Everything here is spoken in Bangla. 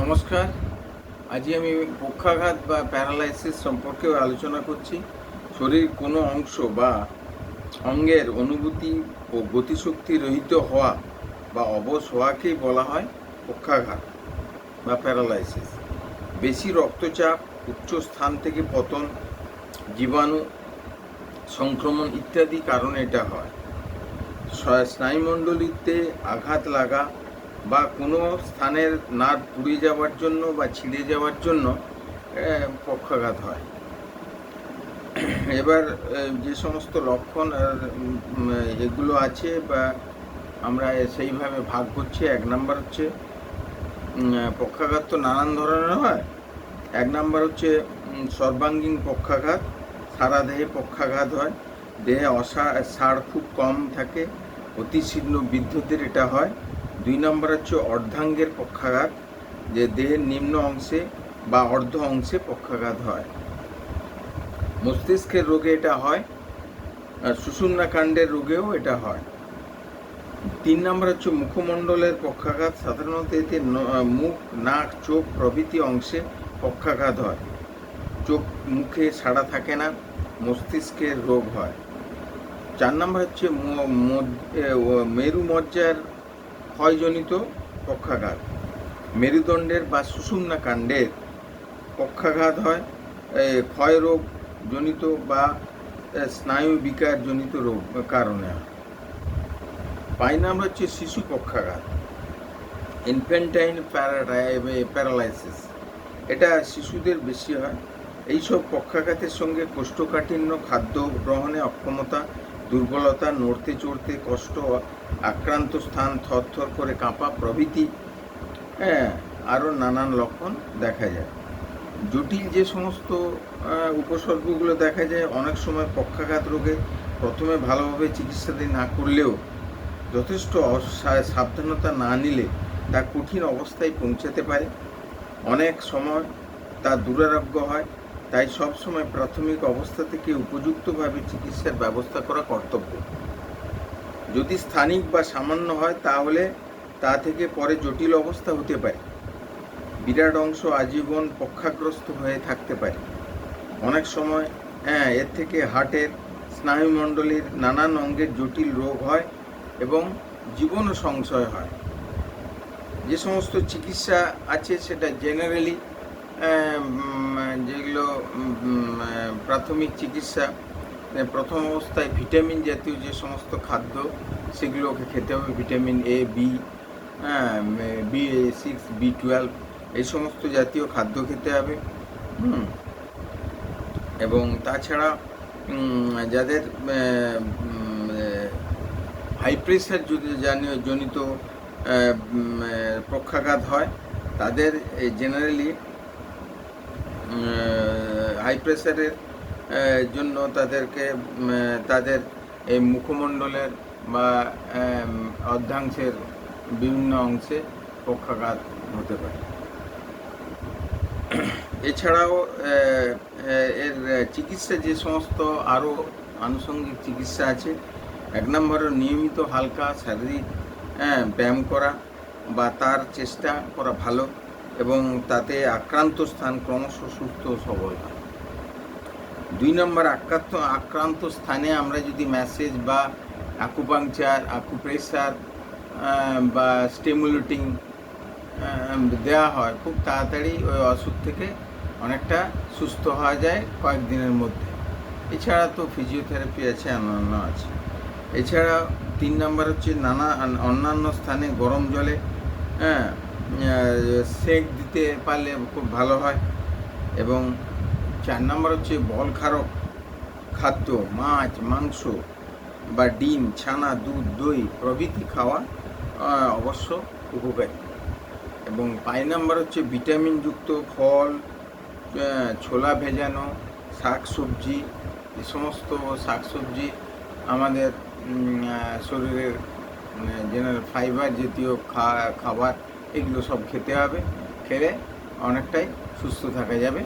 নমস্কার। আজকে আমি পক্ষাঘাত বা প্যারালাইসিস সম্পর্কে আলোচনা করছি। শরীর কোনো অংশ বা অঙ্গের অনুভূতি ও গতিশক্তি রহিত হওয়া বা অবশ হওয়াকেই বলা হয় পক্ষাঘাত বা প্যারালাইসিস। বেশি রক্তচাপ, উচ্চ স্থান থেকে পতন, জীবাণু সংক্রমণ ইত্যাদি কারণে এটা হয়। স্নায়ুমণ্ডলীতে আঘাত লাগা বা কোনো স্থানের নার্ভ পুড়ে যাওয়ার জন্য বা ছিঁড়ে যাওয়ার জন্য পক্ষাঘাত হয়। এবার যে সমস্ত লক্ষণ আর এগুলো আছে বা আমরা সেইভাবে ভাগ করছি, এক নাম্বার হচ্ছে পক্ষাঘাত তো নানান ধরনের হয়। এক নাম্বার হচ্ছে সর্বাঙ্গীন পক্ষাঘাত, সারা দেহে পক্ষাঘাত হয়, দেহে অসা, সার খুব কম থাকে, অতি শীঘ্র বৃদ্ধদের এটা হয়। দুই নম্বর হচ্ছে অর্ধাঙ্গের পক্ষাঘাত, যে দেহের নিম্ন অংশে বা অর্ধ অংশে পক্ষাঘাত হয়। মস্তিষ্কের রোগে এটা হয় সুষুম্নাকাণ্ডের রোগেও এটা হয়। তিন নম্বর হচ্ছে মুখমণ্ডলের পক্ষাঘাত, সাধারণত এতে মুখ, নাক, চোখ প্রভৃতি অংশে পক্ষাঘাত হয়। চোখ, মুখে সাড়া থাকে না, মস্তিষ্কের রোগ হয়। চার নম্বর হচ্ছে মেরু মজ্জার ক্ষয়জনিত পক্ষাঘাত। মেরুদণ্ডের বা সুষুম্না কাণ্ডের পক্ষাঘাত হয় ক্ষয় রোগ জনিত বা স্নায়ু বিকার জনিত রোগ কারণে পাই নাম্বার হচ্ছে শিশু পক্ষাঘাত ইনফেন্টাইন প্যারালাইসিস। এটা শিশুদের বেশি হয়। এইসব পক্ষাঘাতের সঙ্গে কোষ্ঠকাঠিন্য, খাদ্য গ্রহণে অক্ষমতা দুর্বলতা, নড়তে চড়তে কষ্ট, আক্রান্ত স্থান থরথর করে কাঁপা প্রভৃতি হ্যাঁ আরও নানান লক্ষণ দেখা যায়। জটিল যে সমস্ত উপসর্গগুলো দেখা যায়, অনেক সময় পক্ষাঘাত রোগে প্রথমে ভালোভাবে চিকিৎসাদি না করলেও যথেষ্ট সাবধানতা না নিলে তা কঠিন অবস্থায় পৌঁছাতে পারে। অনেক সময় তা দুরারোগ্য হয় তাই সবসময় প্রাথমিক অবস্থা থেকে উপযুক্তভাবে চিকিৎসার ব্যবস্থা করা কর্তব্য। যদি স্থানিক বা সামান্য হয়, তাহলে তা থেকে পরে জটিল অবস্থা হতে পারে। বিরাট অংশ আজীবন পক্ষাগ্রস্ত হয়ে থাকতে পারে। অনেক সময় হ্যাঁ এর থেকে হার্টের, স্নায়ুমণ্ডলীর নানান অঙ্গের জটিল রোগ হয় এবং জীবনও সংশয় হয়। যে সমস্ত চিকিৎসা আছে, সেটা জেনারেলি যেগুলো প্রাথমিক চিকিৎসা প্রথম অবস্থায় ভিটামিন জাতীয় যে সমস্ত খাদ্য সেগুলোকে খেতে হবে। ভিটামিন এ বি হ্যাঁ বি সিক্স বি টুয়েলভ এই সমস্ত জাতীয় খাদ্য খেতে হবে। এবং তাছাড়া যাদের হাই প্রেশার যদি জানি- জনিত পক্ষাঘাত হয়, তাদের জেনারেলি হাই প্রেশারের জন্য তাদেরকে তাদের এই মুখমণ্ডলের বা অর্ধাংশের বিভিন্ন অংশে পক্ষাঘাত হতে পারে। এছাড়াও এর চিকিৎসা যে সমস্ত আরও আনুষঙ্গিক চিকিৎসা আছে, এক নম্বর নিয়মিত হালকা শারীরিক ব্যায়াম করা বা তার চেষ্টা করা ভালো। এবং তাতে আক্রান্ত স্থান ক্রমশ সুস্থ সবল হয়। দুই নম্বর, আক্রান্ত আক্রান্ত স্থানে আমরা যদি ম্যাসেজ বা আকুপাংচার আকুপ্রেশার বা স্টেমুলেটিং দেওয়া হয়, খুব তাড়াতাড়ি ওই অসুখ থেকে অনেকটা সুস্থ হওয়া যায় কয়েকদিনের মধ্যে। এছাড়া তো ফিজিওথেরাপি আছে, অন্যান্য আছে। এছাড়া তিন নম্বর হচ্ছে নানা, অন্যান্য স্থানে গরম জলে হ্যাঁ সেক দিতে পারলে খুব ভালো হয়। এবং চার নম্বর হচ্ছে বল খারক। খাদ্য, মাছ, মাংস বা ডিম, ছানা, দুধ, দই প্রভৃতি খাওয়া অবশ্য উপকারী। এবং পাঁচ নাম্বার হচ্ছে ভিটামিনযুক্ত ফল ছোলা ভেজানো, শাক সবজি, এ সমস্ত শাক সবজি আমাদের শরীরের জেনারেল ফাইবার জাতীয় খাবার এগুলো সব খেতে হবে খেলে অনেকটাই সুস্থ থাকা যাবে।